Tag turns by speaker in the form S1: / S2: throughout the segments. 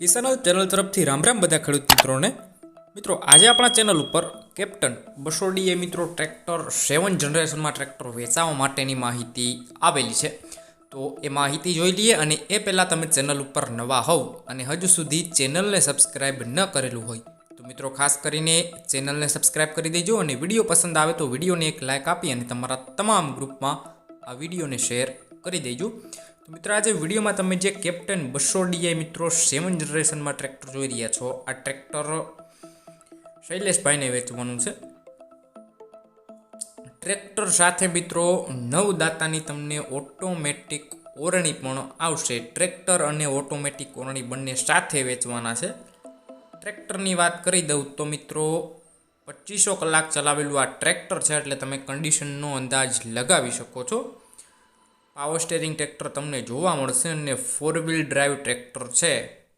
S1: કિસાન channel તરફથી રામ રામ બધા ખેડૂત મિત્રોને. મિત્રો, આજે આપણા ચેનલ ઉપર કેપ્ટન બસો ડીએ મિત્રો ટ્રેક્ટર સેવન જનરેશનમાં ટ્રેક્ટર વેચાવા માટેની માહિતી આવેલી છે. તો એ માહિતી જોઈ લઈએ અને એ પહેલાં તમે ચેનલ ઉપર નવા હોવ અને હજુ સુધી ચેનલને સબસ્ક્રાઈબ ન કરેલું હોય તો મિત્રો ખાસ કરીને ચેનલને સબસ્ક્રાઈબ કરી દેજો અને વીડિયો પસંદ આવે તો વિડીયોને એક લાઇક આપી અને તમારા તમામ ગ્રુપમાં આ વિડીયોને શેર કરી દેજો. તો મિત્રો આજે વિડીયોમાં તમે જે કેપ્ટન બસો ડીઆઈ મિત્રો સેવન જનરેશનમાં ટ્રેક્ટર જોઈ રહ્યા છો, આ ટ્રેક્ટર શૈલેષભાઈને વેચવાનું છે. ટ્રેક્ટર સાથે મિત્રો નવ દાતાની તમને ઓટોમેટિક ઓરણી પણ આવશે. ટ્રેક્ટર અને ઓટોમેટિક ઓરણી બંને સાથે વેચવાના છે. ટ્રેક્ટરની વાત કરી દઉં તો મિત્રો પચીસો કલાક ચલાવેલું આ ટ્રેક્ટર છે, એટલે તમે કન્ડિશનનો અંદાજ લગાવી શકો છો. પાવર સ્ટેરિંગ ટ્રેક્ટર તમને જોવા મળશે અને ફોર વ્હીલ ડ્રાઈવ ટ્રેક્ટર છે.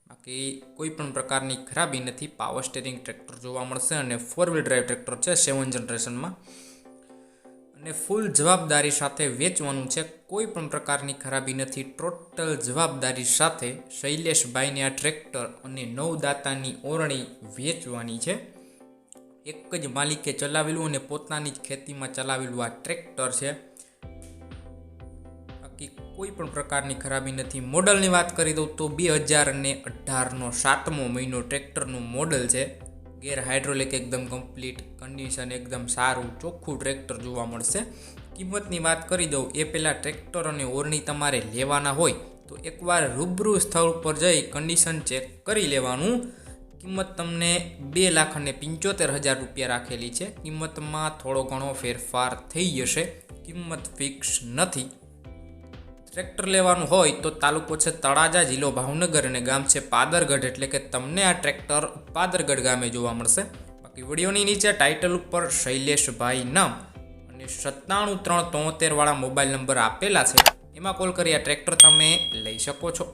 S1: બાકી કોઈ પણ પ્રકારની ખરાબી નથી પાવર સ્ટેરિંગ ટ્રેક્ટર જોવા મળશે અને ફોર વ્હીલ ડ્રાઈવ ટ્રેક્ટર છે સેવન જનરેશનમાં અને ફૂલ જવાબદારી સાથે વેચવાનું છે, કોઈ પણ પ્રકારની ખરાબી નથી. ટોટલ જવાબદારી સાથે શૈલેષભાઈને આ ટ્રેક્ટર અને નવદાતાની ઓરણી વેચવાની છે. એક જ માલિકે ચલાવેલું અને પોતાની જ ખેતીમાં ચલાવેલું આ ટ્રેક્ટર છે. બાકી કોઈ પણ પ્રકારની ખરાબી નથી. મોડલની વાત કરી દઉં તો બે હજાર અને અઢારનો સાતમો મહિનો ટ્રેક્ટરનું મોડલ છે. ગેર હાઇડ્રોલિક, એકદમ કમ્પ્લીટ કન્ડિશન, એકદમ સારું, ચોખ્ખું ટ્રેક્ટર જોવા મળશે. કિંમતની વાત કરી દઉં, એ પહેલાં ટ્રેક્ટર અને ઓરણી તમારે લેવાના હોય તો એકવાર રૂબરૂ સ્થળ પર જઈ કન્ડિશન ચેક કરી લેવાનું. કિંમત તમને બે લાખ અને પંચોતેર હજાર રૂપિયા રાખેલી છે. કિંમતમાં થોડો ઘણો ફેરફાર થઈ જશે. કિંમત ફિક્સ નથી. ટ્રેક્ટર લેવાનું હોય તો તાલુકો છે તળાજા, જિલ્લો ભાવનગર અને ગામ છે પાદરગઢ. એટલે કે તમને આ ટ્રેક્ટર પાદરગઢ ગામે જોવા મળશે. બાકી વિડીયોની નીચે ટાઇટલ ઉપર શૈલેષભાઈ નામ અને સત્તાણું ત્રણ તોતેરવાળા મોબાઈલ નંબર આપેલા છે. એમાં કોલ કરી આ ટ્રેક્ટર તમે લઈ શકો છો.